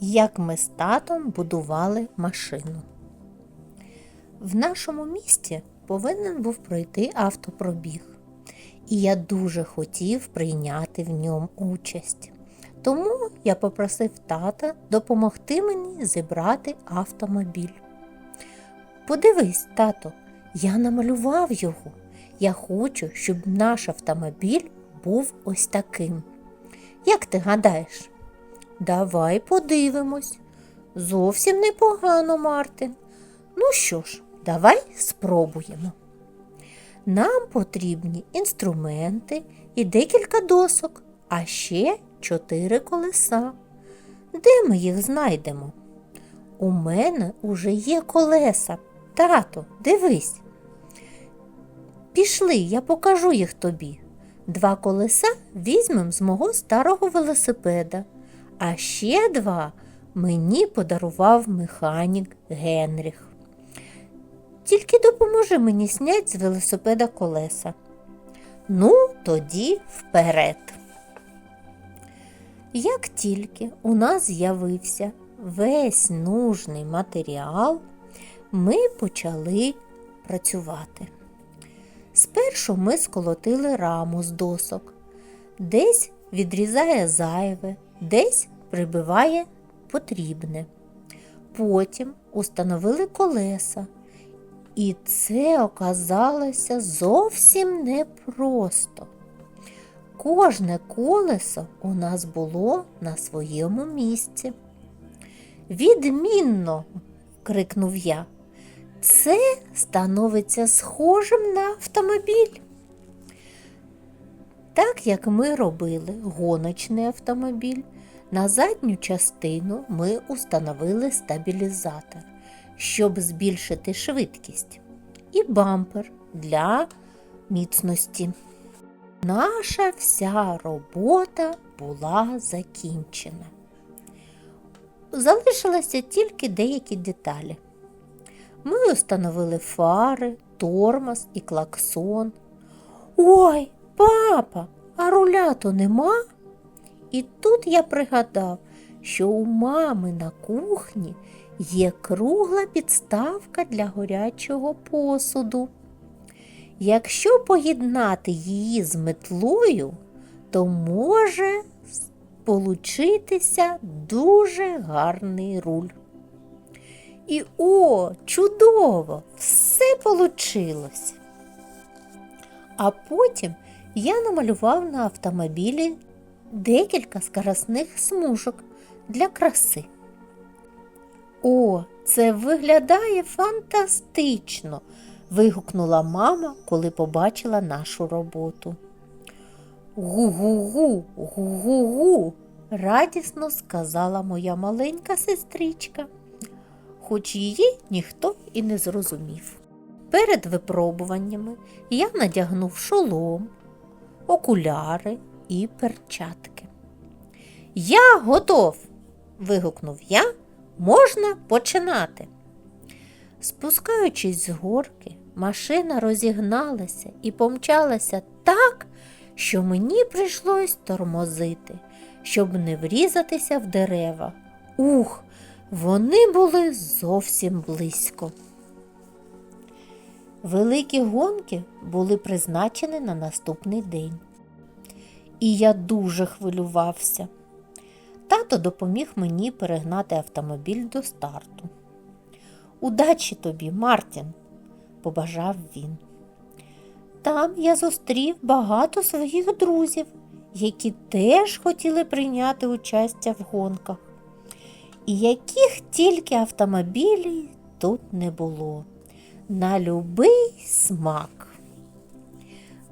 як ми з татом будували машину. В нашому місті повинен був пройти автопробіг, і я дуже хотів прийняти в ньому участь. Тому я попросив тата допомогти мені зібрати автомобіль. Подивись, тато, я намалював його. Я хочу, щоб наш автомобіль був ось таким. Як ти гадаєш? Давай подивимось. Зовсім непогано, Мартин. Ну що ж, давай спробуємо. Нам потрібні інструменти і декілька досок, а ще чотири колеса. Де ми їх знайдемо? У мене уже є колеса. Тато, дивись. Пішли, я покажу їх тобі. Два колеса візьмем з мого старого велосипеда, а ще два мені подарував механік Генріх. Тільки допоможи мені снять з велосипеда колеса. Ну, тоді вперед. Як тільки у нас з'явився весь нужний матеріал, ми почали працювати. Спершу ми сколотили раму з досок, десь відрізає зайве, десь прибиває потрібне. Потім установили колеса, і це оказалося зовсім непросто. Кожне колесо у нас було на своєму місці. Відмінно, крикнув я. Це становиться схожим на автомобіль. Так як ми робили гоночний автомобіль, на задню частину ми установили стабілізатор, щоб збільшити швидкість, і бампер для міцності. Наша вся робота була закінчена. Залишилися тільки деякі деталі. Ми установили фари, тормоз і клаксон. Ой, папа, а руля то нема? І тут я пригадав, що у мами на кухні є кругла підставка для горячого посуду. Якщо поєднати її з метлою, то може получитися дуже гарний руль. І о, чудово! Все получилось. А потім я намалював на автомобілі декілька скоросних смужок для краси. О, це виглядає фантастично! вигукнула мама, коли побачила нашу роботу. Гу-гу-гу, гу-гу-гу, радісно сказала моя маленька сестричка, хоч її ніхто і не зрозумів. Перед випробуваннями я надягнув шолом, окуляри і перчатки. Я готов. вигукнув я. Можна починати. Спускаючись з горки, машина розігналася і помчалася так, що мені прийшлось тормозити, щоб не врізатися в дерева. Ух, вони були зовсім близько. Великі гонки були призначені на наступний день. І я дуже хвилювався. Тато допоміг мені перегнати автомобіль до старту. Удачі тобі, Мартін, побажав він. Там я зустрів багато своїх друзів, які теж хотіли прийняти участя в гонках. І яких тільки автомобілів тут не було. На любий смак.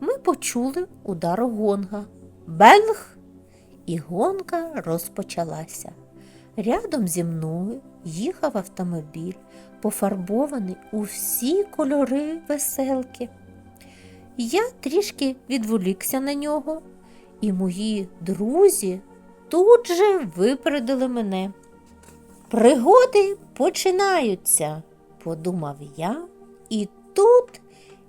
Ми почули удар гонга. Бенг! І гонка розпочалася. Рядом зі мною їхав автомобіль, пофарбований у всі кольори веселки. Я трішки відволікся на нього, і мої друзі тут же випередили мене. Пригоди починаються, подумав я, і тут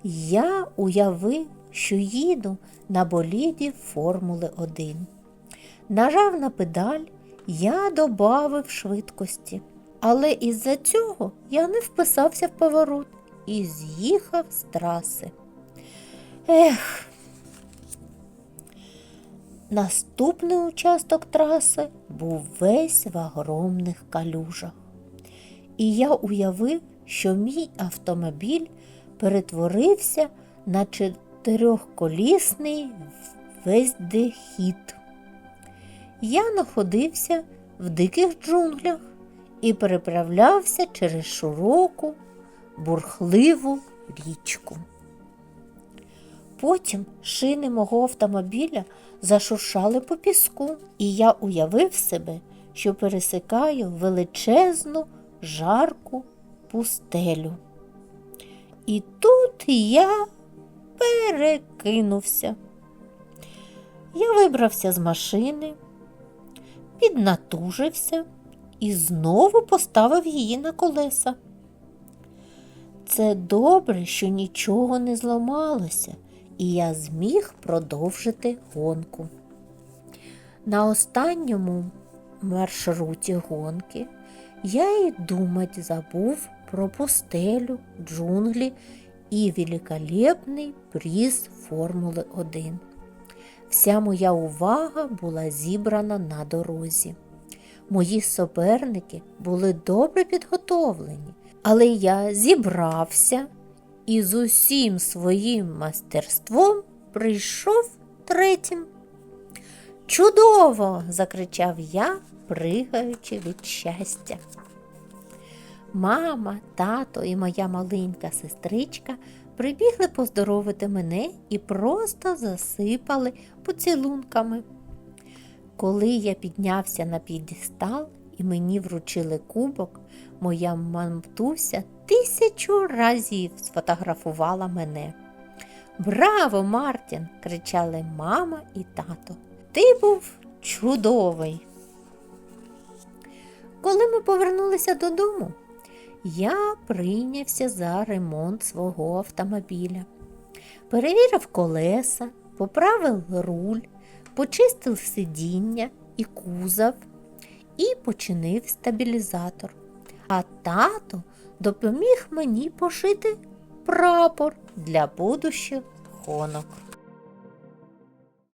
я уявив, що їду на боліді Формули 1. Нажав на педаль Я добавив швидкості, але із-за цього я не вписався в поворот і з'їхав з траси. Ех. Наступний участок траси був весь в огромних калюжах. І я уявив, що мій автомобіль перетворився на чотирьохколісний вездехід. Я знаходився в диких джунглях і переправлявся через широку, бурхливу річку. Потім шини мого автомобіля зашуршали по піску, і я уявив себе, що пересикаю величезну жарку пустелю. І тут я перекинувся. Я вибрався з машини, піднатужився і знову поставив її на колеса. Це добре, що нічого не зламалося, і я зміг продовжити гонку. На останньому маршруті гонки я й думать забув про пустелю, джунглі і великолепний приз Формули 1. Вся моя увага була зібрана на дорозі. Мої суперники були добре підготовлені, але я зібрався і з усім своїм мастерством прийшов третім. Чудово! закричав я, пригаючи від щастя. Мама, тато і моя маленька сестричка прибігли поздоровити мене і просто засипали поцілунками. Коли я піднявся на підістал і мені вручили кубок, моя мамтуся тисячу разів сфотографувала мене. Браво, Мартін! кричали мама і тато. Ти був чудовий. Коли ми повернулися додому, я прийнявся за ремонт свого автомобіля. Перевірив колеса, поправив руль, почистив сидіння і кузов і починив стабілізатор. А тато допоміг мені пошити прапор для будущих гонок.